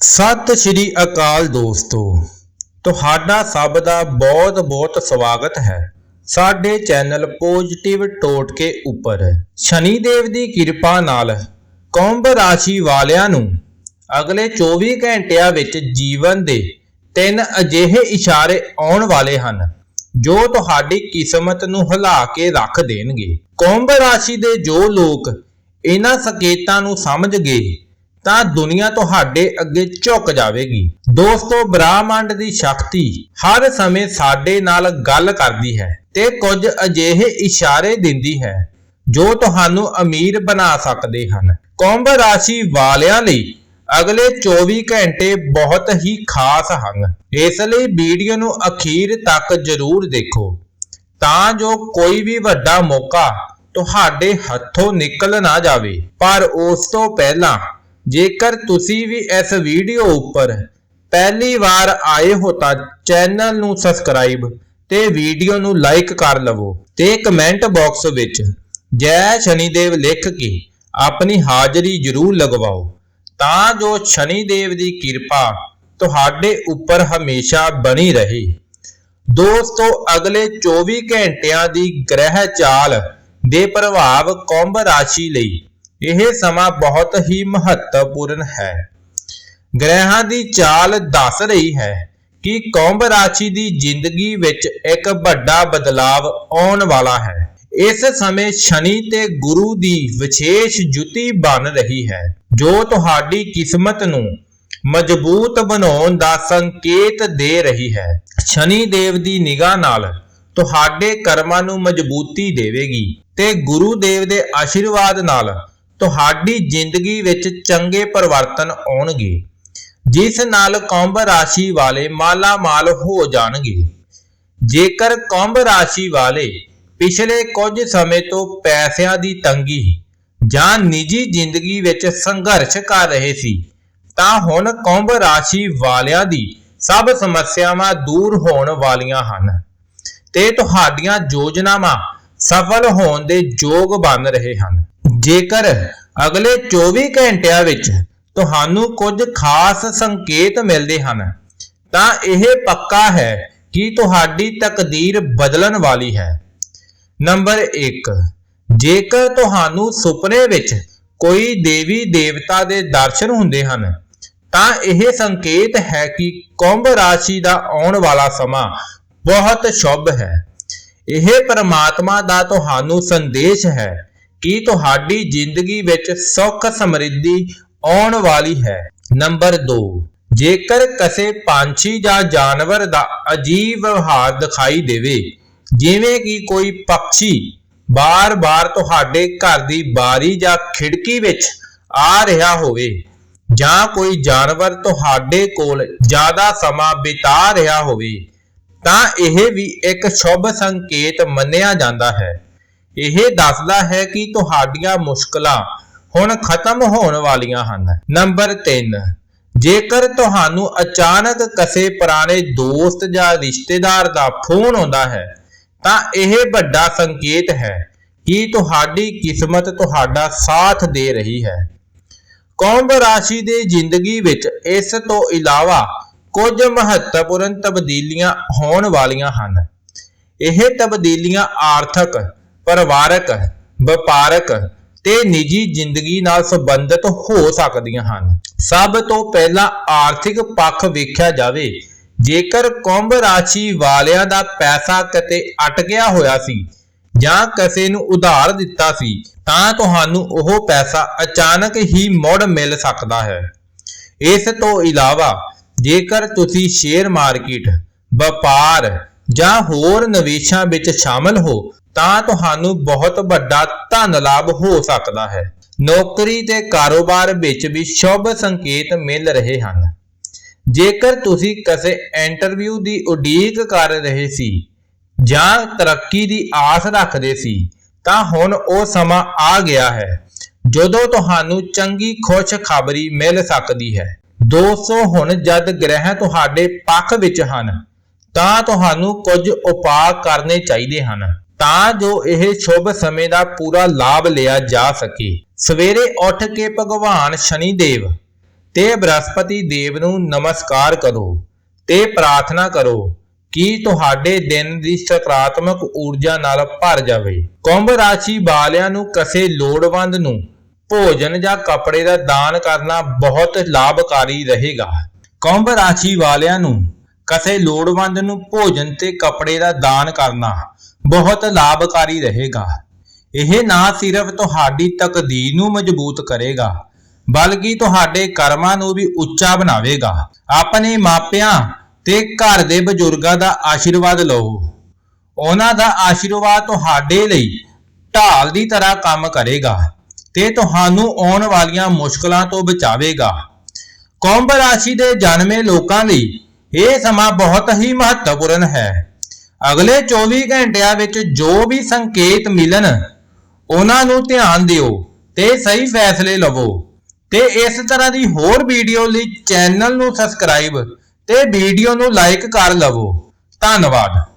ਸਤਿ ਸ਼੍ਰੀ ਅਕਾਲ ਦੋਸਤੋ। ਤੁਹਾਡਾ ਸਭ ਦਾ ਬਹੁਤ-ਬਹੁਤ ਸਵਾਗਤ ਹੈ। ਸਾਡੇ ਚੈਨਲ ਪੋਜ਼ਿਟਿਵ ਟੋਟਕੇ ਉੱਪਰ। ਸ਼ਨੀ ਦੇਵ ਦੀ ਕਿਰਪਾ ਨਾਲ ਕੁੰਭ ਰਾਸ਼ੀ ਵਾਲਿਆਂ ਨੂੰ ਅਗਲੇ 24 ਘੰਟਿਆਂ ਵਿੱਚ ਜੀਵਨ ਦੇ ਤਿੰਨ ਅਜਿਹੇ ਇਸ਼ਾਰੇ ਆਉਣ ਵਾਲੇ ਹਨ, ਜੋ ਤੁਹਾਡੀ ਕਿਸਮਤ ਨੂੰ ਹਿਲਾ ਕੇ ਰੱਖ ਦੇਣਗੇ। ਕੁੰਭ ਰਾਸ਼ੀ ਦੇ ਜੋ ਲੋਕ ਇਹਨਾਂ ਸੰਕੇਤਾਂ ਨੂੰ ਸਮਝ ਗਏ ਤਾਂ ਦੁਨੀਆ ਤੁਹਾਡੇ ਅੱਗੇ ਝੁਕ ਜਾਵੇਗੀ। ਦੋਸਤੋ, ਬ੍ਰਹਮੰਡ ਦੀ ਸ਼ਕਤੀ ਹਰ ਸਮੇਂ ਸਾਡੇ ਨਾਲ ਗੱਲ ਕਰਦੀ ਹੈ ਤੇ ਕੁਝ ਅਜਿਹੇ ਇਸ਼ਾਰੇ ਦਿੰਦੀ ਹੈ ਜੋ ਤੁਹਾਨੂੰ ਅਮੀਰ ਬਣਾ ਸਕਦੇ ਹਨ। ਕੁੰਭ ਰਾਸ਼ੀ ਵਾਲਿਆਂ ਲਈ ਅਗਲੇ 24 ਘੰਟੇ ਬਹੁਤ ਹੀ ਖਾਸ ਹਨ। ਇਸ ਲਈ ਵੀਡੀਓ ਨੂੰ ਅਖੀਰ ਤੱਕ ਜ਼ਰੂਰ ਦੇਖੋ। ਤਾਂ ਜੋ ਕੋਈ ਵੀ ਵੱਡਾ ਮੌਕਾ ਤੁਹਾਡੇ ਹੱਥੋਂ ਨਿਕਲ ਨਾ ਜਾਵੇ। ਪਰ ਉਸ ਤੋਂ ਪਹਿਲਾਂ ਜੇਕਰ ਤੁਸੀਂ ਵੀ ਇਸ ਵੀਡੀਓ ਉੱਪਰ ਪਹਿਲੀ ਵਾਰ ਆਏ ਹੋ ਤਾਂ ਚੈਨਲ ਨੂੰ ਸਬਸਕ੍ਰਾਈਬ ਤੇ ਵੀਡੀਓ ਨੂੰ ਲਾਈਕ ਕਰ ਲਵੋ ਤੇ ਕਮੈਂਟ ਬਾਕਸ ਵਿੱਚ ਜੈ ਸ਼ਨੀਦੇਵ ਲਿਖ ਕੇ ਆਪਣੀ ਹਾਜ਼ਰੀ ਜ਼ਰੂਰ ਲਗਵਾਓ। ਤਾਂ ਜੋ ਸ਼ਨੀਦੇਵ ਦੀ ਕਿਰਪਾ ਤੁਹਾਡੇ ਉੱਪਰ ਹਮੇਸ਼ਾ ਬਣੀ ਰਹੇ। ਦੋਸਤੋ, ਅਗਲੇ 24 ਘੰਟਿਆਂ ਦੀ ਗ੍ਰਹਿ ਚਾਲ ਦੇ ਪ੍ਰਭਾਵ ਕੁੰਭ ਰਾਸ਼ੀ ਲਈ ਇਹ ਸਮਾਂ ਬਹੁਤ ਹੀ ਮਹੱਤਵਪੂਰਨ ਹੈ। ਗ੍ਰਹਿਾਂ ਦੀ ਚਾਲ ਦੱਸ ਰਹੀ ਹੈ ਕਿ ਕੁੰਭ ਰਾਸ਼ੀ ਦੀ ਜ਼ਿੰਦਗੀ ਵਿੱਚ ਇੱਕ ਵੱਡਾ ਬਦਲਾਵ ਆਉਣ ਵਾਲਾ ਹੈ। ਇਸ ਸਮੇਂ ਸ਼ਨੀ ਤੇ ਗੁਰੂ ਦੀ ਵਿਸ਼ੇਸ਼ ਜੁਤੀ ਬਣ ਰਹੀ ਹੈ, ਜੋ ਤੁਹਾਡੀ ਕਿਸਮਤ ਨੂੰ ਮਜ਼ਬੂਤ ਬਣਾਉਣ ਦਾ ਸੰਕੇਤ ਦੇ ਰਹੀ ਹੈ। ਸ਼ਨੀ ਦੇਵ ਦੀ ਨਿਗਾਹ ਨਾਲ ਤੁਹਾਡੇ ਕਰਮਾਂ ਨੂੰ ਮਜ਼ਬੂਤੀ ਦੇਵੇਗੀ ਤੇ ਗੁਰੂ ਦੇਵ ਦੇ ਆਸ਼ੀਰਵਾਦ ਨਾਲ ਤੁਹਾਡੀ ਜ਼ਿੰਦਗੀ ਵਿੱਚ ਚੰਗੇ ਪਰਿਵਰਤਨ ਆਉਣਗੇ, ਜਿਸ ਨਾਲ ਕੁੰਭ ਰਾਸ਼ੀ ਵਾਲੇ ਮਾਲਾ ਮਾਲ ਹੋ ਜਾਣਗੇ। ਜੇਕਰ ਕੁੰਭ ਰਾਸ਼ੀ ਵਾਲੇ ਪਿਛਲੇ ਕੁਝ ਸਮੇਂ ਤੋਂ ਪੈਸਿਆਂ ਦੀ ਤੰਗੀ ਜਾਂ ਨਿੱਜੀ ਜ਼ਿੰਦਗੀ ਵਿੱਚ ਸੰਘਰਸ਼ ਕਰ ਰਹੇ ਸੀ, ਤਾਂ ਹੁਣ ਕੁੰਭ ਰਾਸ਼ੀ ਵਾਲਿਆਂ ਦੀ ਸਭ ਸਮੱਸਿਆਵਾਂ ਦੂਰ ਹੋਣ ਵਾਲੀਆਂ ਹਨ ਤੇ ਤੁਹਾਡੀਆਂ ਯੋਜਨਾਵਾਂ ਸਫਲ ਹੋਣ ਦੇ ਯੋਗ ਬਣ ਰਹੇ ਹਨ। ਜੇਕਰ ਅਗਲੇ 24 ਘੰਟਿਆਂ ਵਿੱਚ ਤੁਹਾਨੂੰ ਕੁਝ ਖਾਸ ਸੰਕੇਤ ਮਿਲਦੇ ਹਨ, ਤਾਂ ਇਹ ਪੱਕਾ ਹੈ ਕਿ ਤੁਹਾਡੀ ਤਕਦੀਰ ਬਦਲਣ ਵਾਲੀ ਹੈ। ਨੰਬਰ 1 ਜੇਕਰ ਤੁਹਾਨੂੰ ਸੁਪਨੇ ਵਿੱਚ ਕੋਈ ਦੇਵੀ ਦੇਵਤਾ ਦੇ ਦਰਸ਼ਨ ਹੁੰਦੇ ਹਨ, ਤਾਂ ਇਹ ਸੰਕੇਤ ਹੈ ਕਿ ਕੁੰਭ ਰਾਸ਼ੀ ਦਾ ਆਉਣ ਵਾਲਾ ਸਮਾਂ ਬਹੁਤ ਸ਼ੁਭ ਹੈ। ਇਹ ਪਰਮਾਤਮਾ ਦਾ ਤੁਹਾਨੂੰ ਸੰਦੇਸ਼ ਹੈ ਕੀ ਤੁਹਾਡੀ ਜ਼ਿੰਦਗੀ ਵਿੱਚ ਸੁੱਖ ਸਮਰਿੱਧੀ ਆਉਣ ਵਾਲੀ ਹੈ? ਨੰਬਰ 2 ਜੇਕਰ ਕਿਸੇ ਪੰਛੀ ਜਾਂ ਜਾਨਵਰ ਦਾ ਅਜੀਬ ਵਿਵਹਾਰ ਦਿਖਾਈ ਦੇਵੇ, ਜਿਵੇਂ ਕਿ ਕੋਈ ਪੰਛੀ ਬਾਰ-ਬਾਰ ਤੁਹਾਡੇ ਘਰ ਦੀ ਬਾਰੀ ਜਾਂ ਖਿੜਕੀ ਵਿੱਚ ਆ ਰਿਹਾ ਹੋਵੇ, ਜਾਂ ਕੋਈ ਜਾਨਵਰ ਤੁਹਾਡੇ ਕੋਲ ਜ਼ਿਆਦਾ ਸਮਾਂ ਬਿਤਾ ਰਿਹਾ ਹੋਵੇ, ਤਾਂ ਇਹ ਵੀ ਇੱਕ ਸ਼ੁਭ ਸੰਕੇਤ ਮੰਨਿਆ ਜਾਂਦਾ ਹੈ। ਇਹ ਦੱਸਦਾ ਹੈ ਕਿ ਤੁਹਾਡੀਆਂ ਮੁਸ਼ਕਲਾਂ ਹੁਣ ਖਤਮ ਹੋਣ ਵਾਲੀਆਂ ਹਨ। ਨੰਬਰ 3 ਜੇਕਰ ਤੁਹਾਨੂੰ ਅਚਾਨਕ ਕਿਸੇ ਪੁਰਾਣੇ ਦੋਸਤ ਜਾਂ ਰਿਸ਼ਤੇਦਾਰ ਦਾ ਫੋਨ ਆਉਂਦਾ ਹੈ, ਤਾਂ ਇਹ ਵੱਡਾ ਸੰਕੇਤ ਹੈ ਕਿ ਤੁਹਾਡੀ ਕਿਸਮਤ ਤੁਹਾਡਾ ਸਾਥ ਦੇ ਰਹੀ ਹੈ। ਕੁੰਭ ਰਾਸ਼ੀ ਦੇ ਜ਼ਿੰਦਗੀ ਵਿੱਚ ਇਸ ਤੋਂ ਇਲਾਵਾ ਕੁਝ ਮਹੱਤਵਪੂਰਨ ਤਬਦੀਲੀਆਂ ਹੋਣ ਵਾਲੀਆਂ ਹਨ। ਇਹ ਤਬਦੀਲੀਆਂ ਆਰਥਿਕ ਪਰਿਵਾਰਕ, ਵਪਾਰਕ ਤੇ ਨਿੱਜੀ ਜ਼ਿੰਦਗੀ ਨਾਲ ਸੰਬੰਧਿਤ ਹੋ ਸਕਦੀਆਂ ਹਨ। ਸਭ ਤੋਂ ਪਹਿਲਾਂ ਆਰਥਿਕ ਪੱਖ ਵੇਖਿਆ ਜਾਵੇ, ਜੇਕਰ ਕੁੰਭ ਰਾਸ਼ੀ ਵਾਲਿਆਂ ਦਾ ਪੈਸਾ ਕਿਤੇ ਅਟਕਿਆ ਹੋਇਆ ਸੀ ਜਾਂ ਕਿਸੇ ਨੂੰ ਉਧਾਰ ਦਿੱਤਾ ਸੀ, ਤਾਂ ਤੁਹਾਨੂੰ ਉਹ ਪੈਸਾ ਅਚਾਨਕ ਹੀ ਮੁੜ ਮਿਲ ਸਕਦਾ ਹੈ। ਇਸ ਤੋਂ ਇਲਾਵਾ ਜੇਕਰ ਤੁਸੀਂ ਸ਼ੇਅਰ ਮਾਰਕੀਟ, ਵਪਾਰ ਜਾਂ ਹੋਰ ਨਿਵੇਸ਼ਾਂ ਵਿੱਚ ਸ਼ਾਮਲ ਹੋ, ਤਾਂ ਤੁਹਾਨੂੰ ਬਹੁਤ ਵੱਡਾ ਧਨ ਲਾਭ ਹੋ ਸਕਦਾ ਹੈ। ਨੌਕਰੀ ਤੇ ਕਾਰੋਬਾਰ ਵਿੱਚ ਵੀ ਸ਼ੁਭ ਸੰਕੇਤ ਮਿਲ ਰਹੇ ਹਨ। ਜੇਕਰ ਤੁਸੀਂ ਕਿਸੇ ਇੰਟਰਵਿਊ ਦੀ ਉਡੀਕ ਕਰ ਰਹੇ ਸੀ ਜਾਂ ਤਰੱਕੀ ਦੀ ਆਸ ਰੱਖਦੇ ਸੀ, ਤਾਂ ਹੁਣ ਉਹ ਸਮਾਂ ਆ ਗਿਆ ਹੈ, ਜਦੋਂ ਤੁਹਾਨੂੰ ਚੰਗੀ ਖੁਸ਼ਖਬਰੀ ਮਿਲ ਸਕਦੀ ਹੈ। ਦੋਸਤੋ, ਹੁਣ ਜਦ ਗ੍ਰਹਿ ਤੁਹਾਡੇ ਪੱਖ ਵਿੱਚ ਹਨ ਤਾਂ ਤੁਹਾਨੂੰ ਕੁਝ ਉਪਾਅ ਕਰਨੇ ਚਾਹੀਦੇ ਹਨ, ਤਾਂ ਜੋ ਇਹ ਸ਼ੁਭ ਸਮੇਂ ਦਾ ਪੂਰਾ ਲਾਭ ਲਿਆ ਜਾ ਸਕੇ। ਸਵੇਰੇ ਉੱਠ ਕੇ ਭਗਵਾਨ ਸ਼ਨੀ ਦੇਵ ਤੇ ਬ੍ਰਹਸਪਤੀ ਦੇਵ ਨੂੰ ਨਮਸਕਾਰ ਕਰੋ ਤੇ ਪ੍ਰਾਰਥਨਾ ਕਰੋ ਕਿ ਤੁਹਾਡੇ ਦਿਨ ਦੀ ਸਕਾਰਾਤਮਕ ਊਰਜਾ ਨਾਲ ਭਰ ਜਾਵੇ। ਕੁੰਭ ਰਾਸ਼ੀ ਵਾਲਿਆਂ ਨੂੰ ਕਿਸੇ ਲੋੜਵੰਦ ਨੂੰ ਭੋਜਨ ਜਾਂ ਕੱਪੜੇ ਦਾ ਦਾਨ ਕਰਨਾ ਬਹੁਤ ਲਾਭਕਾਰੀ ਰਹੇਗਾ। ਕੁੰਭ ਰਾਸ਼ੀ ਵਾਲਿਆਂ ਨੂੰ ਕਿਸੇ ਲੋੜਵੰਦ ਨੂੰ ਭੋਜਨ ਤੇ ਕੱਪੜੇ ਦਾ ਦਾਨ ਕਰਨਾ ਬਹੁਤ ਲਾਭਕਾਰੀ ਰਹੇਗਾ। ਇਹ ਨਾ ਸਿਰਫ ਤੁਹਾਡੀ ਤਕਦੀਰ ਨੂੰ ਮਜ਼ਬੂਤ ਕਰੇਗਾ, ਬਲਕਿ ਤੁਹਾਡੇ ਕਰਮਾਂ ਨੂੰ ਵੀ ਉੱਚਾ ਬਣਾਵੇਗਾ। ਆਪਣੇ ਮਾਪਿਆਂ ਤੇ ਘਰ ਦੇ ਬਜ਼ੁਰਗਾਂ ਦਾ ਆਸ਼ੀਰਵਾਦ ਲਓ। ਉਹਨਾਂ ਦਾ ਆਸ਼ੀਰਵਾਦ ਤੁਹਾਡੇ ਲਈ ਢਾਲ ਦੀ ਤਰ੍ਹਾਂ ਕੰਮ ਕਰੇਗਾ ਤੇ ਤੁਹਾਨੂੰ ਆਉਣ ਵਾਲੀਆਂ ਮੁਸ਼ਕਲਾਂ ਤੋਂ ਬਚਾਵੇਗਾ। ਕੁੰਭ ਰਾਸ਼ੀ ਦੇ ਜਨਮੇ ਲੋਕਾਂ ਲਈ ਇਹ ਸਮਾਂ ਬਹੁਤ ਹੀ ਮਹੱਤਵਪੂਰਨ ਹੈ। ਅਗਲੇ 24 ਘੰਟਿਆਂ ਵਿੱਚ ਜੋ ਵੀ ਸੰਕੇਤ ਮਿਲਣ, ਉਹਨਾਂ ਨੂੰ ਧਿਆਨ ਦਿਓ ਤੇ ਸਹੀ ਫੈਸਲੇ ਲਵੋ। ਤੇ ਇਸ ਤਰ੍ਹਾਂ ਦੀ ਹੋਰ ਵੀਡੀਓ ਲਈ ਚੈਨਲ ਨੂੰ ਸਬਸਕ੍ਰਾਈਬ ਤੇ ਵੀਡੀਓ ਨੂੰ ਲਾਈਕ ਕਰ ਲਵੋ। ਧੰਨਵਾਦ।